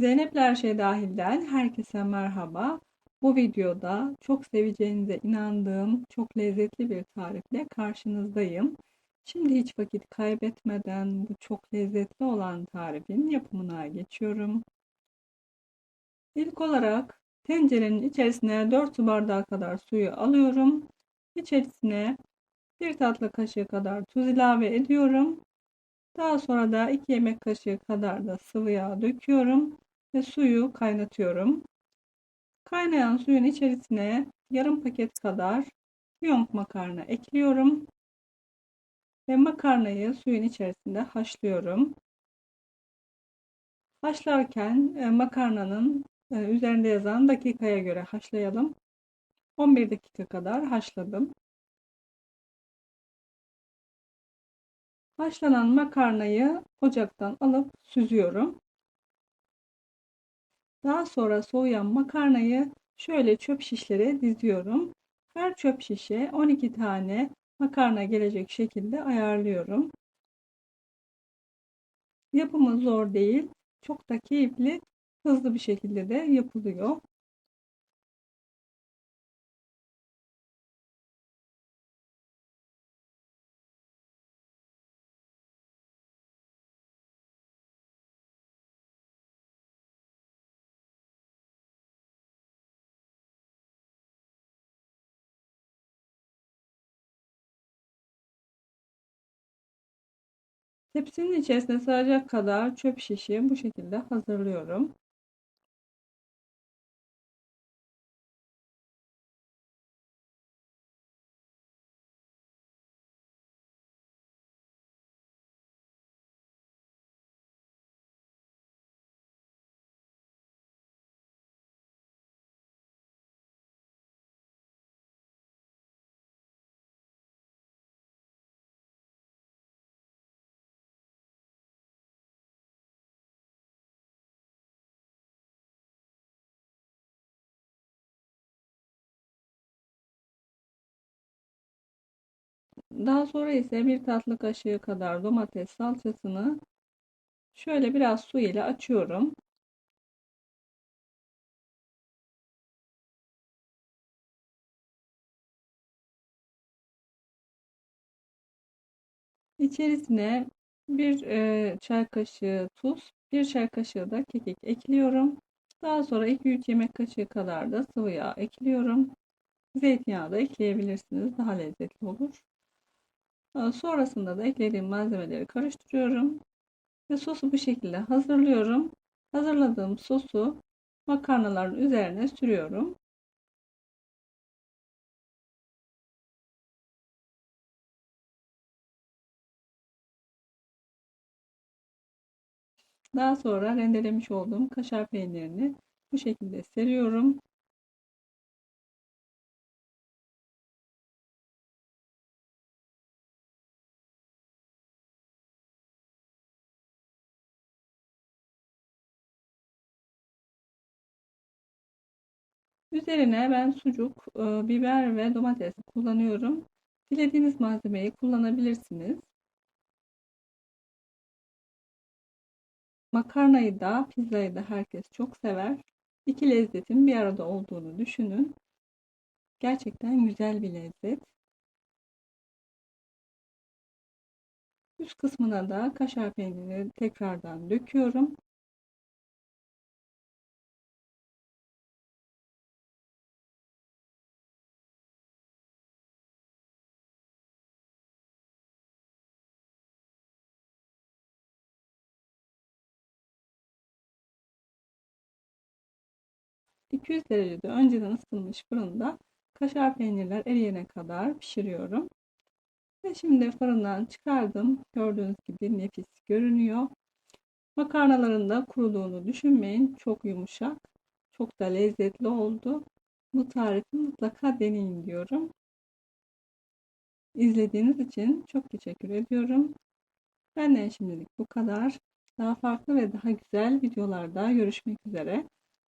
Zeynep'le Her Şey Dahil'den herkese merhaba. Bu videoda çok seveceğinize inandığım çok lezzetli bir tarifle karşınızdayım. Şimdi hiç vakit kaybetmeden bu çok lezzetli olan tarifin yapımına geçiyorum. İlk olarak tencerenin içerisine 4 su bardağı kadar suyu alıyorum. İçerisine 1 tatlı kaşığı kadar tuz ilave ediyorum. Daha sonra da 2 yemek kaşığı kadar da sıvı yağ döküyorum ve suyu kaynatıyorum. Kaynayan suyun içerisine yarım paket kadar fiyonk makarna ekliyorum. Ve makarnayı suyun içerisinde haşlıyorum. Haşlarken e, makarnanın e, üzerinde yazan dakikaya göre haşlayalım. 11 dakika kadar haşladım. Haşlanan makarnayı ocaktan alıp süzüyorum. Daha sonra soğuyan makarnayı şöyle çöp şişlere diziyorum. Her çöp şişe 12 tane makarna gelecek şekilde ayarlıyorum. Yapımı zor değil. Çok da keyifli, hızlı bir şekilde de yapılıyor. Tepsinin içerisine sığacak kadar çöp şişi bu şekilde hazırlıyorum. Daha sonra ise bir tatlı kaşığı kadar domates salçasını şöyle biraz su ile açıyorum. İçerisine bir e, çay kaşığı tuz, bir çay kaşığı da kekik ekliyorum. Daha sonra 2-3 yemek kaşığı kadar da sıvı yağ ekliyorum. Zeytinyağı da ekleyebilirsiniz. Daha lezzetli olur. Sonrasında da eklediğim malzemeleri karıştırıyorum. Ve sosu bu şekilde hazırlıyorum. Hazırladığım sosu makarnaların üzerine sürüyorum. Daha sonra rendelemiş olduğum kaşar peynirini bu şekilde seriyorum. 'Üzerine ben sucuk, e, biber ve domates kullanıyorum. Dilediğiniz malzemeyi kullanabilirsiniz. Makarnayı da, pizzayı da herkes çok sever. İki lezzetin bir arada olduğunu düşünün. Gerçekten güzel bir lezzet. Üst kısmına da kaşar peyniri tekrardan döküyorum. 200 derecede önceden ısıtılmış fırında kaşar peynirler eriyene kadar pişiriyorum. Ve şimdi fırından çıkardım. Gördüğünüz gibi nefis görünüyor. Makarnaların da kuruduğunu düşünmeyin. Çok yumuşak. Çok da lezzetli oldu. Bu tarifi mutlaka deneyin diyorum. İzlediğiniz için çok teşekkür ediyorum. Benden şimdilik bu kadar. Daha farklı ve daha güzel videolarda görüşmek üzere.